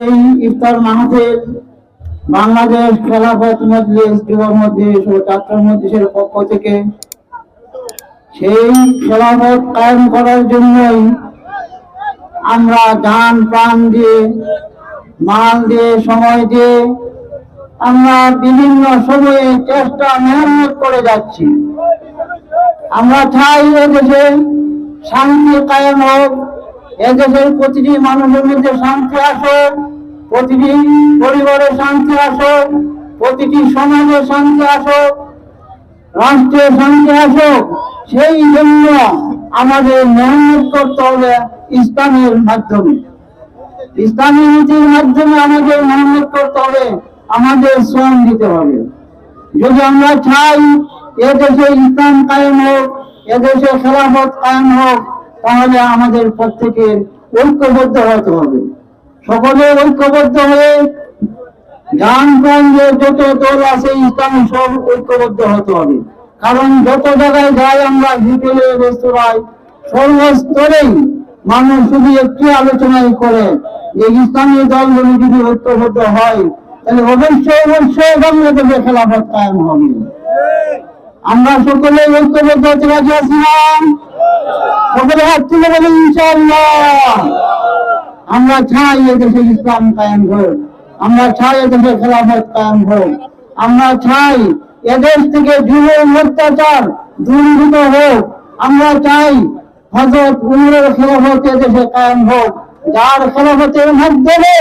এই ইফতার মাহফিল বাংলাদেশ খেলাফত মজলিস, যুব মজলিস ও ছাত্র মজলিসের পক্ষ থেকে। সেই খেলাফত কায়েম করার জন্যই আমরা গান প্রাণ দিয়ে, মাল দিয়ে, সময় দিয়ে আমরা বিভিন্ন সময়ে চেষ্টা মেহনত করে যাচ্ছি। আমরা চাই এদেশে শান্তি কায়েম হোক এদেশের প্রতিটি মানুষের মধ্যে শান্তি আসুক প্রতিটি পরিবারে শান্তি আসুক প্রতিটি সমাজে শান্তি আসুক রাষ্ট্রে শান্তি আসুক সেই জন্য আমাদের মেহনত করতে হবে ইসলামের মাধ্যমে। ইসলামী নীতির মাধ্যমে আমাদের মেহনত করতে হবে, আমাদের শ্রম দিতে হবে। যদি আমরা চাই এদেশে ইসলাম কায়েম হোক, এদেশে খেলাফত কায়েম হোক তাহলে আমাদের প্রত্যেকের ঐক্যবদ্ধ হতে হবে। সকলে ঐক্যবদ্ধ হয়ে গ্রামগঞ্জে যত দল আছে, ইসলামী সব ঐক্যবদ্ধ হতে হবে। কারণ যত জায়গায় যাই আমরা, হোটেলে, রেস্তোরাঁয়, সর্বস্তরেই মানুষ শুধু একটি আলোচনাই করে যে ইসলামী দলগুলি যদি ঐক্যবদ্ধ হয়, তাহলে অবশ্যই অবশ্যই বাংলাদেশে খেলাফত কায়েম হবে। আমরা সকলে ঐক্যবদ্ধ হতে রাজি আছি সকলে আমরা চাই এদেশে ইসলাম কায়েম হোক, আমরা চাই এদেশে খেলাফত কায়েম হোক, আমরা চাই এদেশ থেকে যুব অত্যাচার দূরীভূত হোক, আমরা চাই হজরত উমরের খেলাফত এদেশে কায়েম হোক, যার খেলাফতের মাধ্যমে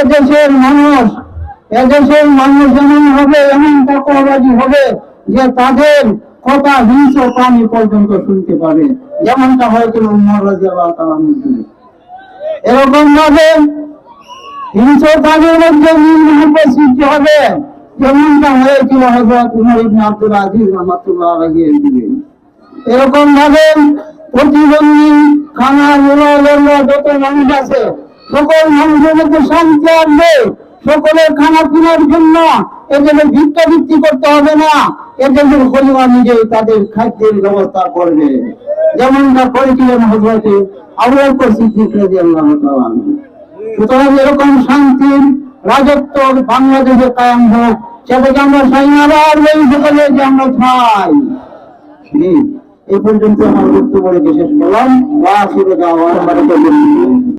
এদেশের মানুষ এদেশের মানুষ এমন হবে, এমন তাকওয়াবাজি হবে যে তাদের কথা হিংস্র প্রাণী পর্যন্ত শুনতে পাবে। যেমনটা হয়েছিল উমর তাআলার এরকম ভাবে হিংস্র প্রাণীর মধ্যে মহব্বত সৃষ্টি হবে, যেমনটা হয়েছিল হজরত উমর ইবনে আব্দুল আজিজ রহমাতুল্লাহ আলাইহি যুগে এরকম ভাবে প্রতিবন্ধী খানা লোলা যত মানুষ আছে, সকল মানুষের মধ্যে শান্তি আসবে। সকলের খানা পিনার জন্য এদের ভিক্ষা বৃত্তি করতে হবে না এদের পরিবার নিজেই তাদের খাদ্যের ব্যবস্থা করবে। যেমনটা করেছিলেন হজরতে আবু বকর সিদ্দিক রাদিয়াল্লাহু তাআলা সুতরাং এরকম শান্তির রাজত্ব বাংলাদেশে কায়াম হোক সেটাকে আমরা আবার এই সকলে যে আমরা চাই। এই পর্যন্ত আমার বক্তব্য রেখে শেষ করলাম।